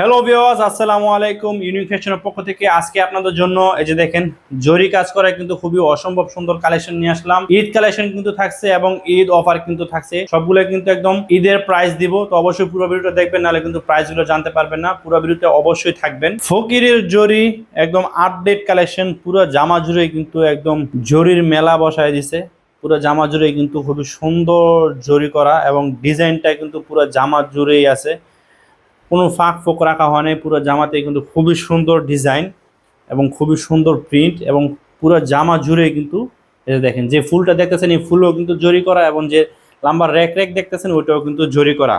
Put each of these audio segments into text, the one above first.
Hello viewers আসসালামু আলাইকুম। Unique ফ্যাশনের পক্ষ থেকে আজকে আপনাদের জন্য এই যে দেখেন, জরি কাজ করা কিন্তু খুবই অসম্ভব সুন্দর কালেকশন নিয়ে আসলাম। ঈদ কালেকশন কিন্তু থাকছে এবং ঈদ অফার কিন্তু থাকছে। সবগুলো কিন্তু একদম ঈদের প্রাইস দিব। তো অবশ্যই পুরো ভিডিওটা দেখবেন, নাহলে কিন্তু প্রাইসগুলো জানতে পারবেন না। পুরো ভিডিওতে অবশ্যই থাকবেন। ফকিরের জরি একদম আপডেট কালেকশন পুরো জামা জুড়ে কিন্তু একদম জরির মেলা বসায় দিছে। পুরো জামা জুড়ে কিন্তু খুবই সুন্দর জরি করা এবং ডিজাইনটা কিন্তু পুরো জামা জুড়েই আছে। কোনো ফাঁক ফোঁক রাখা হয় নাই, পুরো জামাতে কিন্তু খুবই সুন্দর ডিজাইন এবং খুবই সুন্দর প্রিন্ট এবং পুরো জামা জুড়ে কিন্তু এটা দেখেন, যে ফুলটা দেখতেছেন এই ফুলও কিন্তু জড়ি করা এবং যে লাম্বার র্যাক র্যাক দেখতেছেন, ওইটাও কিন্তু জরি করা।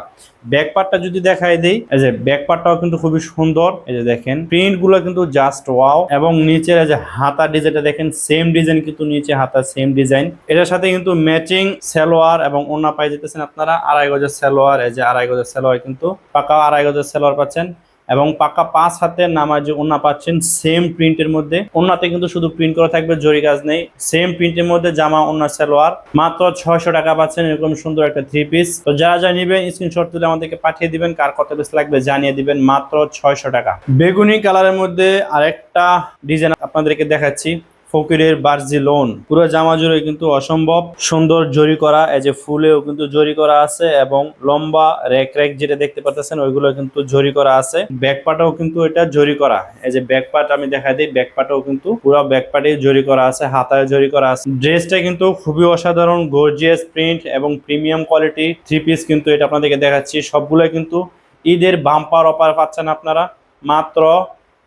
ব্যাক পার্টটা যদি দেখাই দেই, এই যে ব্যাক পার্টটাও কিন্তু খুবই সুন্দর। এই যে দেখেন প্রিন্টগুলো কিন্তু জাস্ট ওয়াও এবং নিচের যে হাতা ডিজাইনটা দেখেন, সেম ডিজাইন কিন্তু নিচে হাতা, সেম ডিজাইন। এটার সাথে কিন্তু ম্যাচিং সালোয়ার এবং ওন্না পাই যেতেছেন আপনারা, আড়াই গজের সালোয়ার, এই যে আড়াই গজের সালোয়ার কিন্তু পাকা আড়াই গজের সালোয়ার পাচ্ছেন। এবং পাকা পাঁচ হাতে নামার যে ওনা পাচ্ছেন সেম প্রিন্টের মধ্যে। ওনাতে কিন্তু শুধু প্রিন্ট করা থাকবে, জরি কাজ নেই। সেম প্রিন্টের মধ্যে জামা ওনার সালোয়ার। মাত্র ছয়শো টাকা পাচ্ছেন এরকম সুন্দর একটা থ্রি পিস তো যারা যা নিবেন স্ক্রিনশট তুলে আমাদেরকে পাঠিয়ে দিবেন, কার কত পিস লাগবে জানিয়ে দিবেন, মাত্র ছয়শো টাকা। বেগুনি কালারের মধ্যে আরেকটা ডিজাইন আপনাদেরকে দেখাচ্ছি। ফকিরের বার্জি লোন। পুরো জামা জুড়ে কিন্তু অসম্ভব সুন্দর জরি করা, এই যে ফুলেও কিন্তু জরি করা আছে এবং লম্বা র্যাক র্যাক যেটা দেখতে পাচ্ছেন ওইগুলো কিন্তু জরি করা আছে। ব্যাক পাটাও কিন্তু এটা জরি করা। এই যে ব্যাক পার্ট আমি দেখা দিই ব্যাক পাটাও কিন্তু পুরো ব্যাক পার্টে জরি করা আছে, হাতায় জরি করা আছে। ড্রেসটা কিন্তু খুবই অসাধারণ গর্জিয়াস প্রিন্ট এবং প্রিমিয়াম কোয়ালিটি থ্রি পিস কিন্তু এটা আপনাদেরকে দেখাচ্ছি। সবগুলো কিন্তু ঈদের বাম্পার অফার পাচ্ছেন আপনারা। মাত্র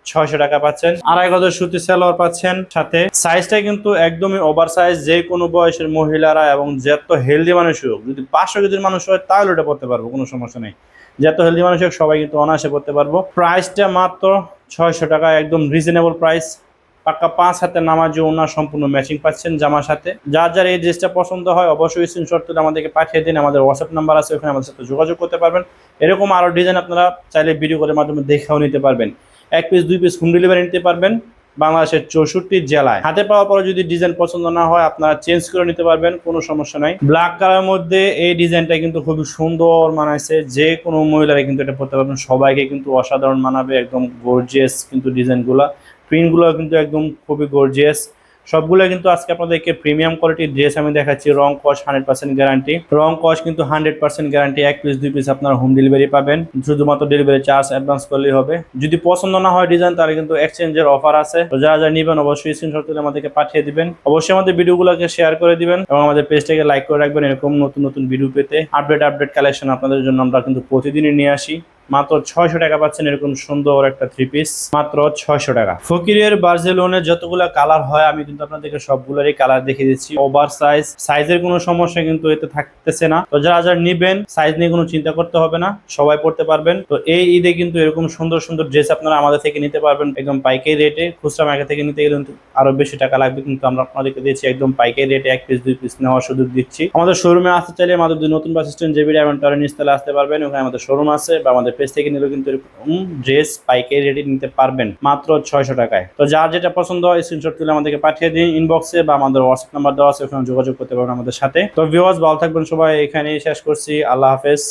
ছয়শো টাকা পাচ্ছেন। আড়াই গজের সুতি সালোয়ার পাচ্ছেন সাথে। সাইজটা কিন্তু একদমই ওভার সাইজ যে কোনো বয়সের মহিলারা এবং যত হেলদি মানুষ হোক, যদি পাঁচশো কেজির মানুষ হয়, তাহলে ওটা পড়তে পারব, কোনো সমস্যা নেই। যত হেলদি মানুষ হোক, সবাই কিন্তু অনায়াসে পড়তে পারব। প্রাইসটা মাত্র ছয়শো টাকা, একদম রিজনেবল প্রাইস পাক্কা পাঁচ হাতে নামাজ ওনার সম্পূর্ণ ম্যাচিং পাচ্ছেন জামার সাথে। যার যার এই ড্রেসটা পছন্দ হয়, অবশ্যই স্ক্রিনশট তুলে আমাদেরকে পাঠিয়ে দিন। আমাদের হোয়াটসঅ্যাপ নাম্বার আছে, ওখানে আমাদের সাথে যোগাযোগ করতে পারবেন। এরকম আরও ডিজাইন আপনারা চাইলে ভিডিও কলের মাধ্যমে দেখেও নিতে পারবেন। এক পিস দুই পিস হোম ডেলিভারি নিতে পারবেন বাংলাদেশের চৌষট্টি জেলায়। হাতে পাওয়ার পরে যদি ডিজাইন পছন্দ না হয়, আপনারা চেঞ্জ করে নিতে পারবেন, কোনো সমস্যা নাই। ব্ল্যাক কালার মধ্যে এই ডিজাইনটা কিন্তু খুবই সুন্দর মানাইছে, যে কোনো মহিলারা কিন্তু এটা পড়তে পারবেন। সবাইকে কিন্তু অসাধারণ মানাবে, একদম গর্জিয়াস কিন্তু ডিজাইনগুলো প্রিন্টগুলো কিন্তু একদম খুবই গর্জিয়াস সবগুলো কিন্তু আজকে আপনাদেরকে প্রিমিয়াম কোয়ালিটির ড্রেস আমি দেখাচ্ছি রং কস হান্ড্রেড পার্সেন্ট গ্যারান্টি রং কস কিন্তু হান্ড্রেড পার্সেন্ট গ্যারান্টি এক পিস দুই পিস আপনার হোম ডেলিভারি পাবেন। শুধুমাত্র ডেলিভারি চার্জ অ্যাডভান্স করলেই হবে। যদি পছন্দ না হয় ডিজাইন তাহলে কিন্তু এক্সচেঞ্জের অফার আছে। তো যারা যারা নিবেন, অবশ্যই স্ক্রিনশট তুলে আমাদেরকে পাঠিয়ে দিবেন। অবশ্যই আমাদের ভিডিওগুলোকে শেয়ার করে দিবেন এবং আমাদের পেজটাকে লাইক করে রাখবেন। এরকম নতুন নতুন ভিডিও পেতে আপডেট আপডেট কালেকশন আপনাদের জন্য আমরা কিন্তু প্রতিদিনই নিয়ে আসি। মাত্র ছয়শো টাকা পাচ্ছেন এরকম সুন্দর একটা থ্রি পিস মাত্র ছয়শো টাকা। ফকিরের বার্জেলোনের যতগুলো কালার হয়, আমি কিন্তু আপনাদেরকে সবগুলোরই কালার দেখিয়ে দিচ্ছি। ওভার সাইজ সাইজের কোনো সমস্যা কিন্তু এতে থাকতেছে না। তো যারা যারা নিবেন সাইজ নিয়ে কোনো চিন্তা করতে হবে না, সবাই পড়তে পারবেন। তো এই ঈদে কিন্তু এরকম সুন্দর সুন্দর ড্রেস আপনারা আমাদের থেকে নিতে পারবেন একদম পাইকারি রেটে খুচরা মার্কেট থেকে নিতে গেলে কিন্তু আরও বেশি টাকা লাগবে, কিন্তু আমরা আপনাদেরকে দিচ্ছি একদম পাইকারি রেটে এক পিস দুই পিস নেওয়ার সুযোগ দিচ্ছি। আমাদের শোরুমে আসতে চাইলে আমাদের নতুন বাস স্ট্যান্ড জেবি ডায়মন্ড টাওয়ারের নিচতলা আসতে পারবেন, ওখানে আমাদের শোরুম আছে বা আমাদের পেজ থেকে নিলেও কিন্তু এরকম ড্রেস পাইকে রেডি নিতে পারবেন মাত্র ছয়শো টাকায়। তো যার যেটা পছন্দ হয় স্ক্রিনশট তুলে আমাদেরকে পাঠিয়ে দিন ইনবক্সে বা আমাদের হোয়াটসঅ্যাপ নাম্বার দেওয়া আছে, ওখানে যোগাযোগ করতে পারবেন আমাদের সাথে। তো ভিউয়ার্স ভালো থাকবেন সবাই। এখানেই শেষ করছি। আল্লাহ হাফেজ।